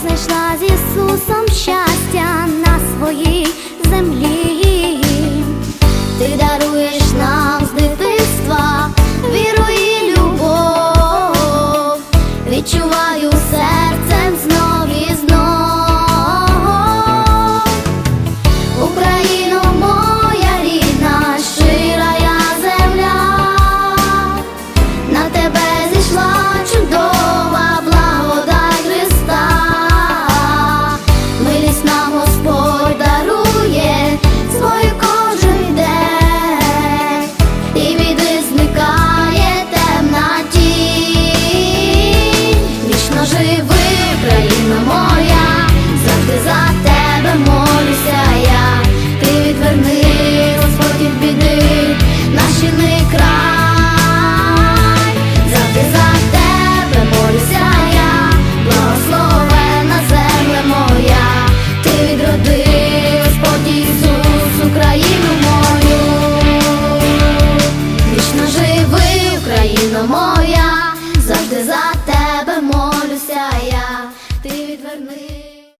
знайшла з Ісусом щастя на своїй землі.